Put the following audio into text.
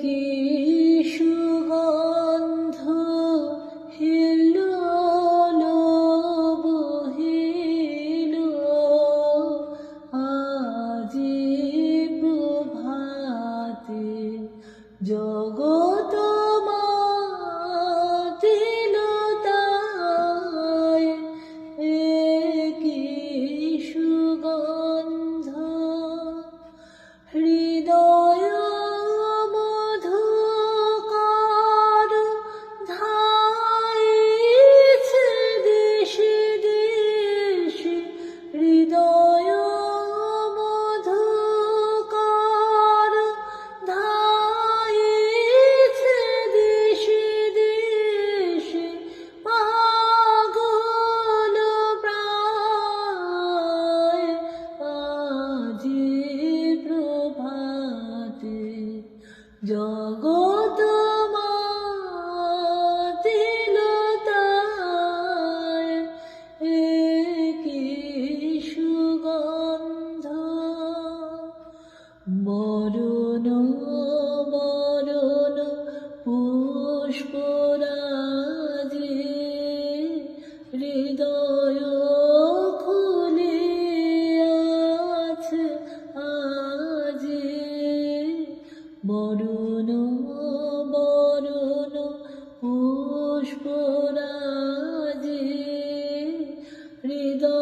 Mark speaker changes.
Speaker 1: কি সুগন্ধ খুলে আজি বরুণ বরুণ পুষ্পরাজে হৃদয়